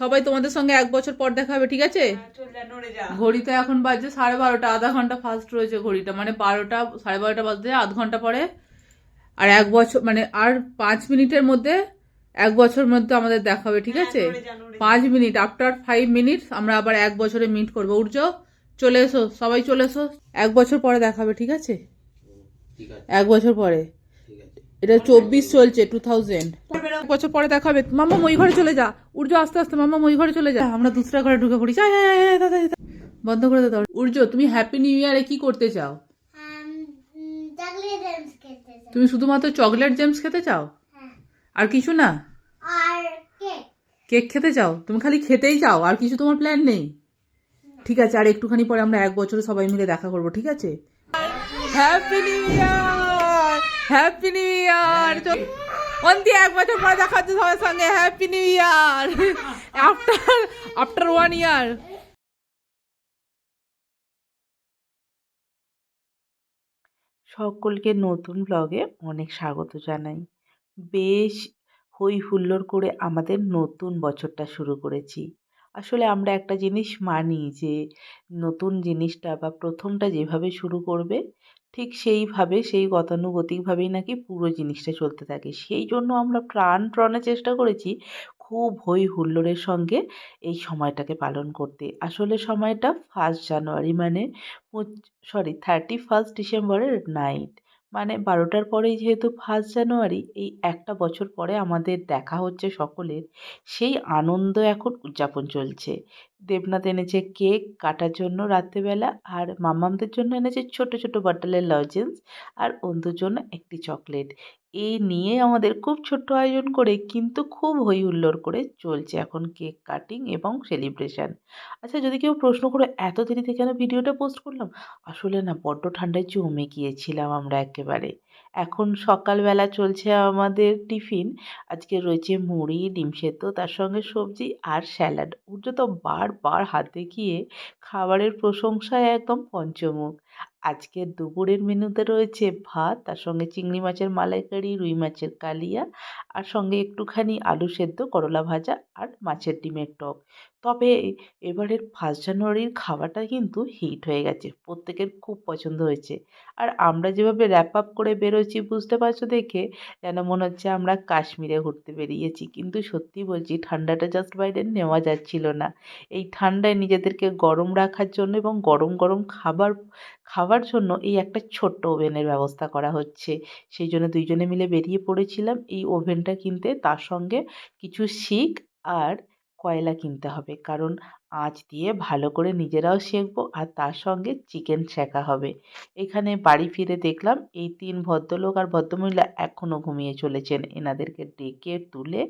সবাই তোমাদের সঙ্গে এক বছর পর দেখা হবে ঠিক আছে? চল যা ঘড়িতে এখন বাজছে সাড়ে বারোটা আধা ঘণ্টা ফাস্ট রয়েছে ঘড়িটা মানে বারোটা সাড়ে বারোটা বাজতে আধ ঘণ্টা পরে। আর এক বছর মানে আর পাঁচ মিনিটের মধ্যে এক বছর মধ্যে আমাদের দেখা হবে ঠিক আছে? নড়ে যা নড়ে যা। পাঁচ মিনিট আফটার ফাইভ মিনিট আমরা আবার এক বছরে মিট করব উঠছো? চলে এসো সবাই চলে এসো এক বছর পরে দেখা হবে ঠিক আছে? এক বছর পরে। এটা চব্বিশ চলছে টু থাউজেন্ড বছর পরে দেখা হবে। মামা মই ঘরে চলে যা। উর্জ আস্তে আস্তে মামা মই ঘরে চলে যা। আমরা দুসরা ঘরে ঢুকে পড়ি। যা, যা, যা, যা, যা, যা, যা। বন্ধ করে দাও উর্জ তুমি হ্যাপি নিউ ইয়ারে কি করতে চাও? চকলেট জেমস খেতে চাই। তুমি শুধুমাত্র চকলেট জেমস খেতে চাও? হ্যাঁ। আর কিছু না? আর কেক কেক খেতে চাও? তুমি খালি খেতেই চাও আর কিছু তোমার প্ল্যান নেই? ঠিক আছে আর একটুখানি পরে আমরা এক বছরে সবাই মিলে দেখা করব ঠিক আছে? Happy new year happy new year অন্তি এক বছর পরে দেখা হচ্ছে সবার সঙ্গে happy new year after after one year সকলকে নতুন ব্লগে অনেক স্বাগত জানাই। বেশ হই হুল্লোড় করে আমাদের নতুন বছরটা শুরু করেছি। আসলে আমরা একটা জিনিস মানি যে, নতুন জিনিসটা বা প্রথমটা যেভাবে শুরু করবে, ঠিক সেইভাবে, সেই গতানুগতিকভাবেই নাকি পুরো জিনিসটা চলতে থাকে। সেই জন্য আমরা প্রাণপণে চেষ্টা করেছি খুব হই হুল্লোড়ের সঙ্গে এই সময়টাকে পালন করতে। আসলে সময়টা ফার্স্ট জানুয়ারি মানে সরি থার্টি ফার্স্ট ডিসেম্বরের নাইট মানে বারোটার পরেই যেহেতু ফার্স্ট জানুয়ারি এই একটা বছর পরে আমাদের দেখা হচ্ছে সকলের, সেই আনন্দ এখন উদযাপন চলছে। দেবনাথ এনেছে কেক কাটার জন্য রাত্রেবেলা, আর মামামদের জন্য এনেছে ছোট ছোট বাটালের লজেন্স আর অন্তুর জন্য একটি চকলেট এই নিয়ে আমাদের খুব ছোট্ট আয়োজন করে কিন্তু খুব হই হুল্লোড় করে চলছে এখন কেক কাটিং এবং সেলিব্রেশন। আচ্ছা যদি কেউ প্রশ্ন করে, এত দেরিতে কেন ভিডিওটা পোস্ট করলাম? আসলে না, বড্ড ঠান্ডায় জমে গিয়েছিলাম আমরা একেবারে। এখন সকালবেলা চলছে আমাদের টিফিন। আজকে রয়েছে মুড়ি, ডিম সেদ্ধ, তার সঙ্গে সবজি আর স্যালাড। উঠে তো বারবার হাতে গিয়ে খাবারের প্রশংসায় একদম পঞ্চমুখ। আজকে দুপুরের মেনুতে রয়েছে ভাত, তার সঙ্গে চিংড়ি মাছের মালাইকারি, রুই মাছের কালিয়া, আর সঙ্গে একটুখানি আলু সেদ্ধ, করলা ভাজা আর মাছের ডিমের টক। তবে এবারের ফার্স্ট জানুয়ারির খাওয়াটা কিন্তু হিট হয়ে গেছে, প্রত্যেকের খুব পছন্দ হয়েছে। আর আমরা যেভাবে র্যাপ আপ করে বেরোচ্ছি বুঝতে পারছ দেখে? যেন মনে হচ্ছে আমরা কাশ্মীরে ঘুরতে বেরিয়েছি, কিন্তু সত্যি বলছি ঠান্ডাটা জাস্ট বাইরে নেওয়া যাচ্ছিল না। এই ঠান্ডায় নিজেদেরকে গরম রাখার জন্য এবং গরম গরম খাবার খাবার খাওয়ার জন্য এই একটা ছোট্ট ওভেনের ব্যবস্থা করা হচ্ছে। সেই জন্য দুইজনে মিলে বেরিয়ে পড়েছিলাম। এই ওভেনটা কিনতে তার সঙ্গে কিছু শিক আর কয়লা কিনতে হবে। কারণ আঁচ দিয়ে ভালো করে নিজেরাও সেঁকবো আর তার সঙ্গে চিকেন সেঁকা হবে। এখানে বাড়ি ফিরে দেখলাম, এই তিন ভদ্রলোক আর ভদ্রমহিলা এখনও ঘুমিয়ে চলেছেন। এনাদেরকে ডেকে তুলে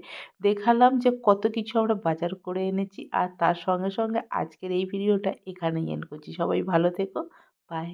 দেখালাম যে কত কিছু আমরা বাজার করে এনেছি। আর তার সঙ্গে সঙ্গে আজকের এই ভিডিওটা এখানেই এন্ড করছি। সবাই ভালো থেকো। বাই